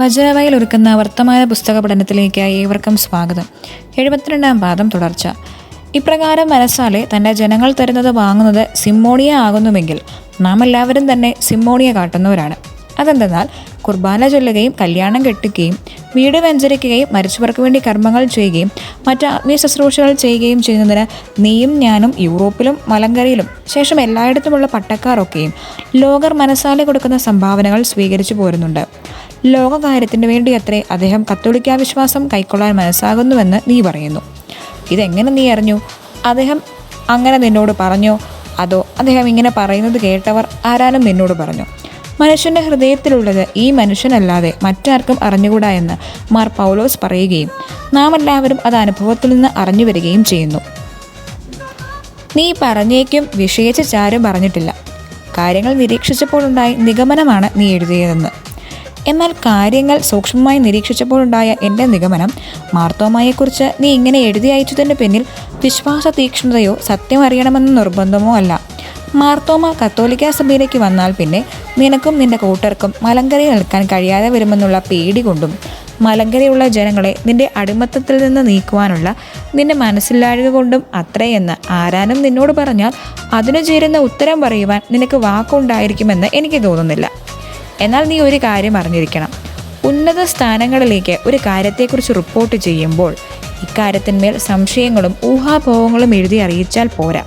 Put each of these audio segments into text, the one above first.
വജ്രവയൽ ഒരുക്കുന്ന വർത്തമാന പുസ്തക പഠനത്തിലേക്ക് ഏവർക്കും സ്വാഗതം. എഴുപത്തിരണ്ടാം പാദം തുടർച്ച. ഇപ്രകാരം മനസ്സാലെ തന്റെ ജനങ്ങൾ തരുന്നത് വാങ്ങുന്നത് സിമ്മോണിയ ആകുന്നുവെങ്കിൽ നാം എല്ലാവരും തന്നെ സിമ്മോണിയ കാട്ടുന്നവരാണ്. അതെന്തെന്നാൽ കുർബാന ചൊല്ലുകയും കല്യാണം കെട്ടുകയും വീട് വെഞ്ചരിക്കുകയും മരിച്ചവർക്ക് വേണ്ടി കർമ്മങ്ങൾ ചെയ്യുകയും മറ്റ് ആത്മീയ ശുശ്രൂഷകൾ ചെയ്യുകയും ചെയ്യുന്നതിന് നീയും ഞാനും യൂറോപ്പിലും മലങ്കരയിലും ശേഷം എല്ലായിടത്തുമുള്ള പട്ടക്കാരൊക്കെയും ലോകർ മനസ്സാലെ കൊടുക്കുന്ന സംഭാവനകൾ സ്വീകരിച്ചു പോരുന്നുണ്ട്. ലോകകാര്യത്തിന് വേണ്ടി അത്രേ അദ്ദേഹം കത്തോലിക്കാ വിശ്വാസം കൈക്കൊള്ളാൻ മനസ്സാകുന്നുവെന്ന് നീ പറയുന്നു. ഇതെങ്ങനെ നീ അറിഞ്ഞു? അദ്ദേഹം അങ്ങനെ നിന്നോട് പറഞ്ഞോ? അതോ അദ്ദേഹം ഇങ്ങനെ പറയുന്നത് കേട്ടവർ ആരാനും നിന്നോട് പറഞ്ഞു? മനുഷ്യന്റെ ഹൃദയത്തിലുള്ളത് ഈ മനുഷ്യനല്ലാതെ മറ്റാർക്കും അറിഞ്ഞുകൂടാ എന്ന് മാർ പൗലോസ് പറയുകയും നാം എല്ലാവരും അത് അനുഭവത്തിൽ നിന്ന് അറിഞ്ഞു വരികയും ചെയ്യുന്നു. നീ പറഞ്ഞേക്കും വിഷയിച്ച് ചാരും പറഞ്ഞിട്ടില്ല. കാര്യങ്ങൾ നിരീക്ഷിച്ചപ്പോഴുണ്ടായി നിഗമനമാണ് നീ എഴുതിയതെന്ന്. എന്നാൽ കാര്യങ്ങൾ സൂക്ഷ്മമായി നിരീക്ഷിച്ചപ്പോഴുണ്ടായ എന്റെ നിഗമനം മാർത്തോമായെക്കുറിച്ച് നീ ഇങ്ങനെ എഴുതി അയച്ചതിന്റെ പിന്നിൽ വിശ്വാസ തീക്ഷ്ണതയോ സത്യം അറിയണമെന്ന നിർബന്ധമോ അല്ല. മാർത്തോമ കത്തോലിക്ക സഭയിലേക്ക് വന്നാൽ പിന്നെ നിനക്കും നിന്റെ കൂട്ടർക്കും മലങ്കരയിൽ നിൽക്കാൻ കഴിയാതെ വരുമെന്നുള്ള പേടി കൊണ്ടും മലങ്കരയുള്ള ജനങ്ങളെ നിന്റെ അടിമത്തത്തിൽ നിന്ന് നീക്കുവാനുള്ള നിന്റെ മനസ്സില്ലാഴുക കൊണ്ടും അത്രയെന്ന് ആരാനും നിന്നോട് പറഞ്ഞാൽ അതിനു ചേരുന്ന ഉത്തരം പറയുവാൻ നിനക്ക് വാക്കുണ്ടായിരിക്കുമെന്ന് എനിക്ക് തോന്നുന്നില്ല. എന്നാൽ നീ ഒരു കാര്യം അറിഞ്ഞിരിക്കണം. ഉന്നത സ്ഥാനങ്ങളിലേക്ക് ഒരു കാര്യത്തെക്കുറിച്ച് റിപ്പോർട്ട് ചെയ്യുമ്പോൾ ഇക്കാര്യത്തിന്മേൽ സംശയങ്ങളും ഊഹാഭോഹങ്ങളും എഴുതി അറിയിച്ചാൽ പോരാ.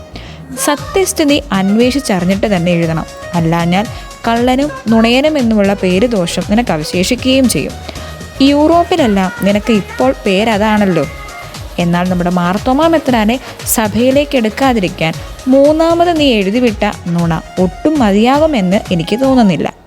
സത്യസ്ഥിതി അന്വേഷിച്ചറിഞ്ഞിട്ട് തന്നെ എഴുതണം. അല്ലാഞ്ഞാൽ കള്ളനും നുണയനും എന്നുമുള്ള പേര് ദോഷം നിനക്ക് അവശേഷിക്കുകയും ചെയ്യും. യൂറോപ്പിലെല്ലാം നിനക്ക് ഇപ്പോൾ പേരതാണല്ലോ എന്നാൽ നമ്മുടെ മാർത്തോമാ മെത്രാനെ സഭയിലേക്ക് എടുക്കാതിരിക്കാൻ മൂന്നാമത് നീ എഴുതിവിട്ട നുണ ഒട്ടും മതിയാകുമെന്ന് എനിക്ക് തോന്നുന്നില്ല.